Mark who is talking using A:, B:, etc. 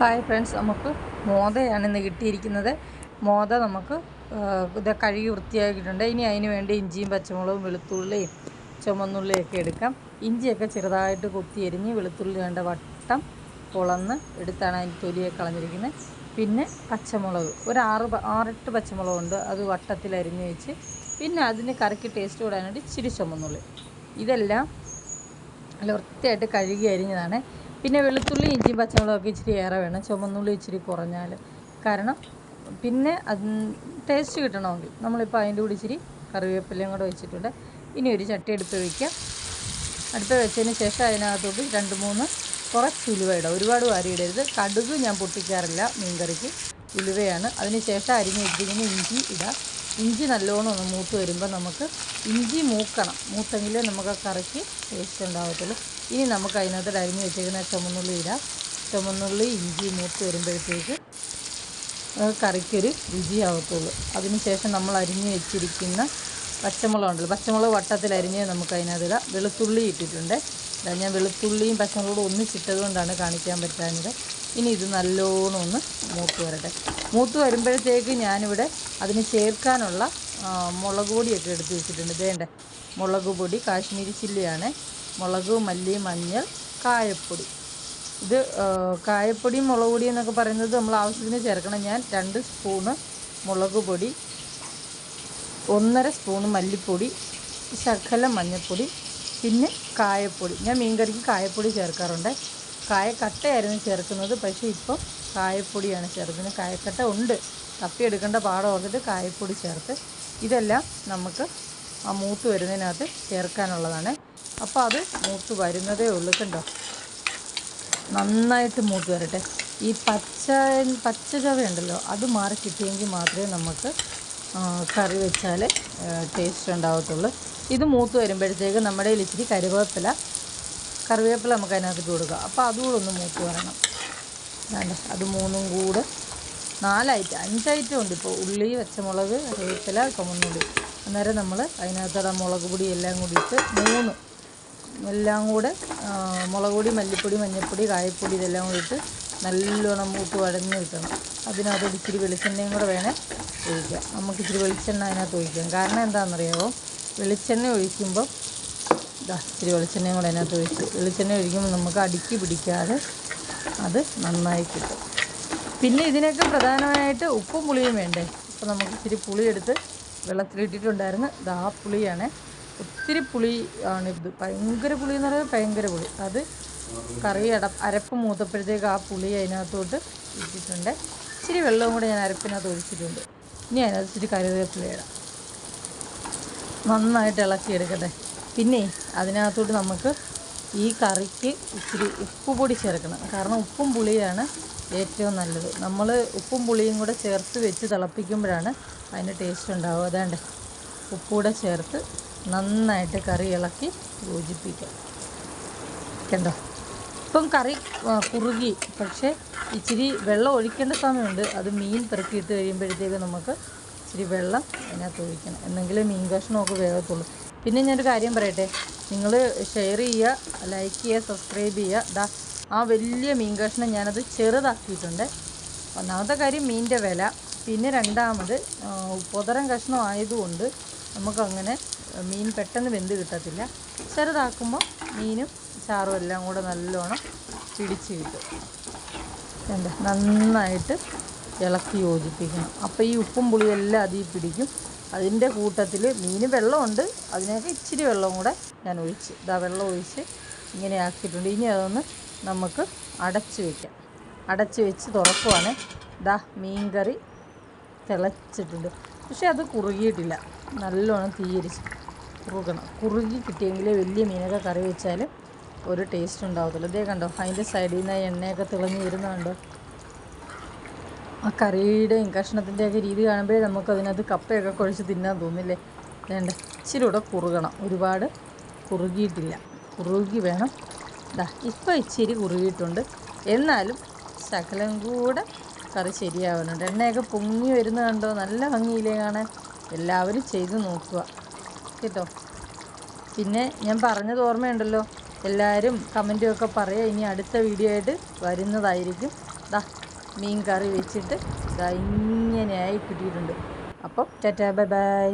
A: Hi friends നമുക്ക് മോതയാണ് ഇന്ന് കിട്ടിയിരിക്കുന്നത്. മോത നമുക്ക് ഇത് കഴുകി വൃത്തിയാക്കിയിട്ടുണ്ട്. ഇനി അതിന് വേണ്ടി ഇഞ്ചിയും പച്ചമുളകും വെളുത്തുള്ളിയും ചുമന്നുള്ളിയും ഒക്കെ എടുക്കാം. ഇഞ്ചിയൊക്കെ ചെറുതായിട്ട് കുത്തി എരിഞ്ഞ് വെളുത്തുള്ളി വേണ്ട വട്ടം കുളന്ന് എടുത്താണ് അതിന് തൊലിയെ കളഞ്ഞിരിക്കുന്നത്. പിന്നെ പച്ചമുളക് ഒരു ആറ് ആറെട്ട് പച്ചമുളകുണ്ട് അത് വട്ടത്തിൽ അരിഞ്ഞ് വെച്ച് പിന്നെ അതിന് കറിക്ക് ടേസ്റ്റ് കൂടാനായിട്ട് ഇച്ചിരി ചുമന്നുള്ളി. ഇതെല്ലാം നല്ല വൃത്തിയായിട്ട് കഴുകി അരിഞ്ഞതാണ്. പിന്നെ വെളുത്തുള്ളി ഇഞ്ചിയും പച്ചമുളകൊക്കെ ഇച്ചിരി ഏറെ വേണം. ചുമന്നുള്ളി ഇച്ചിരി കുറഞ്ഞാൽ കാരണം പിന്നെ അത് ടേസ്റ്റ് കിട്ടണമെങ്കിൽ നമ്മളിപ്പോൾ അതിന്റെ കൂടി ഇച്ചിരി കറിവേപ്പിലയും കൂടെ വെച്ചിട്ടുണ്ട്. ഇനി ഒരു ചട്ടി എടുത്ത് വയ്ക്കാം അടുപ്പ് വെച്ചതിന് ശേഷം അതിനകത്തോട്ട് രണ്ട് മൂന്ന് കുറച്ച് ഉലുവ ഇടാം ഒരുപാട് വാരി ഇടരുത് കടുക് ഞാൻ പൊട്ടിക്കാറില്ല മീൻകറിക്ക്. ഉലുവയാണ്. അതിന് ശേഷം അരിഞ്ഞ് വെച്ചിരിക്കുന്ന ഇഞ്ചി ഇടാം. ഇഞ്ചി നല്ലോണം ഒന്ന് മൂത്ത് വരുമ്പോൾ നമുക്ക് ഇഞ്ചി മൂക്കണം. മൂത്തെങ്കിലേ നമുക്ക് കറിക്ക് ടേസ്റ്റ് ഉണ്ടാകത്തുള്ളൂ ഇനി നമുക്ക് അതിനകത്ത് അരിഞ്ഞ് വെച്ചേക്കുന്ന ചുമന്നുള്ളി ഇടാം. ചുമന്നുള്ളി ഇഞ്ചി മൂത്ത് വരുമ്പോഴത്തേക്ക് കറിക്കൊരു രുചിയാവത്തുള്ളൂ. അതിനുശേഷം നമ്മൾ അരിഞ്ഞ് വെച്ചിരിക്കുന്ന പച്ചമുളക് ഉണ്ടല്ലോ പച്ചമുളക് വട്ടത്തിൽ അരിഞ്ഞ് നമുക്ക് അതിനകത്ത് ഇടാം. വെളുത്തുള്ളി ഇട്ടിട്ടുണ്ട്. ഞാൻ വെളുത്തുള്ളിയും പച്ചമുളകും ഒന്നിച്ചിട്ടത് കൊണ്ടാണ് കാണിക്കാൻ പറ്റാഞ്ഞത്. ഇനി ഇത് നല്ലോണം ഒന്ന് മൂത്ത് വരട്ടെ. മൂത്ത് വരുമ്പോഴത്തേക്ക് ഞാനിവിടെ അതിന് ചേർക്കാനുള്ള മുളക് പൊടിയൊക്കെ എടുത്ത് വെച്ചിട്ടുണ്ട്. ഇതേണ്ട മുളക് പൊടി കാശ്മീരി ചില്ലിയാണ്. മുളക് മല്ലി മഞ്ഞൾ കായപ്പൊടി. ഇത് കായപ്പൊടി മുളക് പൊടിയും എന്നൊക്കെ പറയുന്നത് നമ്മൾ ആവശ്യത്തിന് ചേർക്കണം. ഞാൻ രണ്ട് സ്പൂണ് മുളക് പൊടി ഒന്നര സ്പൂണ് മല്ലിപ്പൊടി ശകലം മഞ്ഞൾപ്പൊടി പിന്നെ കായപ്പൊടി. ഞാൻ മീൻകറിക്ക് കായപ്പൊടി ചേർക്കാറുണ്ട്. കായക്കട്ടയായിരുന്നു ചേർക്കുന്നത് പക്ഷേ ഇപ്പോൾ കായപ്പൊടിയാണ് ചേർക്കുന്നത്. കായക്കട്ട ഉണ്ട്. തപ്പിയെടുക്കേണ്ട പാടം ഓർത്തിട്ട് കായപ്പൊടി ചേർത്ത് ഇതെല്ലാം നമുക്ക് ആ മൂത്ത് വരുന്നതിനകത്ത് ചേർക്കാനുള്ളതാണ്. അപ്പോൾ അത് മൂത്ത് വരുന്നതേ ഉള്ളൂ കണ്ടോ? നന്നായിട്ട് മൂത്ത് വരട്ടെ. ഈ പച്ച പച്ച ചവയുണ്ടല്ലോ അത് മാറി കിട്ടിയെങ്കിൽ മാത്രമേ നമുക്ക് കറി വെച്ചാൽ ടേസ്റ്റ് ഉണ്ടാകത്തുള്ളൂ ഇത് മൂത്ത് വരുമ്പോഴത്തേക്ക് നമ്മുടെ ഇച്ചിരി കരുവേപ്പില കറിവേപ്പില നമുക്ക് അതിനകത്ത് ഇട്ട് കൊടുക്കുക അപ്പോൾ അതുകൂടെ ഒന്ന് മൂത്ത് വരണം. വേണ്ട അത് മൂന്നും കൂടെ നാലൈറ്റം അഞ്ചൈറ്റം ഉണ്ട് ഇപ്പോൾ ഉള്ളി പച്ചമുളക് കറിവേപ്പില ചുമന്നുള്ളി. അന്നേരം നമ്മൾ അതിനകത്തുള്ള മുളക് പൊടി എല്ലാം കൂടിയിട്ട് മൂന്ന് എല്ലാം കൂടെ മുളക് പൊടി മല്ലിപ്പൊടി മഞ്ഞൾപ്പൊടി കായപ്പൊടി ഇതെല്ലാം കൂടി ഇട്ട് നല്ലോണം മൂത്ത് വഴഞ്ഞ് കിട്ടണം. അതിനകത്ത് ഇച്ചിരി വെളിച്ചെണ്ണയും കൂടെ വേണേൽ ഒഴിക്കാം. നമുക്ക് ഇച്ചിരി വെളിച്ചെണ്ണ അതിനകത്ത് ഒഴിക്കാം. കാരണം എന്താണെന്നറിയാമോ വെളിച്ചെണ്ണ ഒഴിക്കുമ്പോൾ ഇച്ചിരി വെളിച്ചെണ്ണയും കൂടെ അതിനകത്ത് ഒഴിച്ച് വെളിച്ചെണ്ണ ഒഴിക്കുമ്പോൾ നമുക്ക് അടുക്കി പിടിക്കാതെ അത് നന്നായി കിട്ടും. പിന്നെ ഇതിനൊക്കെ പ്രധാനമായിട്ട് ഉപ്പും പുളിയും വേണ്ടേ? അപ്പോൾ നമുക്ക് ഇച്ചിരി പുളി എടുത്ത് വെള്ളത്തിലിട്ടിട്ടുണ്ടായിരുന്നു. ഇതാ ആ പുളിയാണ് ഒത്തിരി പുളി ഇത്. ഭയങ്കര പുളി എന്ന് പറയുന്നത് ഭയങ്കര പുളി. അത് കറി അട അരപ്പ് മൂത്തപ്പോഴത്തേക്ക് ആ പുളി അതിനകത്തോട്ട് ഇട്ടിട്ടുണ്ട്. ഇച്ചിരി വെള്ളവും കൂടെ ഞാൻ അരപ്പിനകത്ത് ഒഴിച്ചിട്ടുണ്ട്. ഇനി അതിനകത്ത് ഇച്ചിരി കറിവേപ്പില ഇടാം. നന്നായിട്ട് ഇളക്കിയെടുക്കട്ടെ. പിന്നെ അതിനകത്തോട്ട് നമുക്ക് ഈ കറിക്ക് ഇച്ചിരി ഉപ്പ് പൊടി ചേർക്കണം. കാരണം ഉപ്പും പുളിയാണ് ഏറ്റവും നല്ലത്. നമ്മൾ ഉപ്പും പുളിയും കൂടെ ചേർത്ത് വെച്ച് തിളപ്പിക്കുമ്പോഴാണ് അതിന് ടേസ്റ്റ് ഉണ്ടാവുക. അതാണ്ട് ഉപ്പൂടെ ചേർത്ത് നന്നായിട്ട് കറി ഇളക്കി യോജിപ്പിക്കാം. കണ്ടോ? ഇപ്പം കറി കുറുകി. പക്ഷേ ഇച്ചിരി വെള്ളം ഒഴിക്കേണ്ട സമയമുണ്ട്. അത് മീൻ പെറുക്കിയിട്ട് കഴിയുമ്പോഴത്തേക്ക് നമുക്ക് ഇച്ചിരി വെള്ളം അതിനകത്ത് ഒഴിക്കണം. എന്നെങ്കിലും മീൻ കഷ്ണമൊക്കെ വേഗത്തുള്ളൂ പിന്നെ ഞാനൊരു കാര്യം പറയട്ടെ? നിങ്ങൾ ഷെയർ ചെയ്യുക ലൈക്ക് ചെയ്യുക സബ്സ്ക്രൈബ് ചെയ്യുക. ദാ ആ വലിയ മീൻ കഷ്ണം ഞാനത് ചെറുതാക്കിയിട്ടുണ്ട്. ഒന്നാമത്തെ കാര്യം മീനിന്റെ വില. പിന്നെ രണ്ടാമത് പുതരം കഷ്ണം ആയതുകൊണ്ട് നമുക്കങ്ങനെ മീൻ പെട്ടെന്ന് വെന്ത് കിട്ടത്തില്ല. ചെറുതാക്കുമ്പോൾ മീനും ചാറും എല്ലാം കൂടെ നല്ലോണം പിടിച്ച് കിട്ടും. എന്താ നന്നായിട്ട് ഇളക്കി യോജിപ്പിക്കണം. അപ്പോൾ ഈ ഉപ്പും പുളിയും എല്ലാം അതിൽ പിടിക്കും. അതിന്റെ കൂട്ടത്തിൽ മീൻ വെള്ളമുണ്ട്. അതിനൊക്കെ ഇച്ചിരി വെള്ളം കൂടെ ഞാൻ ഒഴിച്ച് ഇതാ വെള്ളം ഒഴിച്ച് ഇങ്ങനെ ആക്കിയിട്ടുണ്ട്. ഇനി അതൊന്ന് നമുക്ക് അടച്ച് വയ്ക്കാം അടച്ച് വെച്ച് തുറക്കുവാണ്. ദാ മീൻ കറി തിളച്ചിട്ടുണ്ട്. പക്ഷെ അത് കുറുകിയിട്ടില്ല. നല്ലോണം തീയരിച്ച് കുറുകണം. കുറുകി കിട്ടിയെങ്കിലേ വലിയ മീനൊക്കെ കറി വെച്ചാൽ ഒരു ടേസ്റ്റ് ഉണ്ടാവത്തുള്ളൂ. ഇതേ കണ്ടോ അതിന്റെ സൈഡിൽ നിന്ന് എണ്ണയൊക്കെ തിളങ്ങി വരുന്നുണ്ടോ ആ കറിയുടെയും കഷ്ണത്തിന്റെയൊക്കെ രീതി കാണുമ്പോഴേ നമുക്ക് അതിനകത്ത് കപ്പയൊക്കെ കുഴച്ച് തിന്നാൻ തോന്നില്ലേ? വേണ്ട ഇച്ചിരി കൂടെ കുറുകണം. ഒരുപാട് കുറുകിയിട്ടില്ല. കുറുകി വേണം. ദാ ഇപ്പം ഇച്ചിരി കുറുകിയിട്ടുണ്ട്. എന്നാലും ശകലം കൂടെ കറി ശരിയാവുന്നുണ്ട്. എണ്ണയൊക്കെ പൊങ്ങി വരുന്ന കണ്ടോ? നല്ല ഭംഗിയിലേ കാണാൻ? എല്ലാവരും ചെയ്ത് നോക്കുക. കേട്ടോ? പിന്നെ ഞാൻ പറഞ്ഞത് ഓർമ്മയുണ്ടല്ലോ? എല്ലാവരും കമന്റും ഒക്കെ പറയുക. ഇനി അടുത്ത വീഡിയോ ആയിട്ട് വരുന്നതായിരിക്കും. ദാ മീൻ കറി വെച്ചിട്ട് ദാ ഇങ്ങനെയായി കിട്ടിയിട്ടുണ്ട്. അപ്പം ടാറ്റാ ബൈ ബൈ.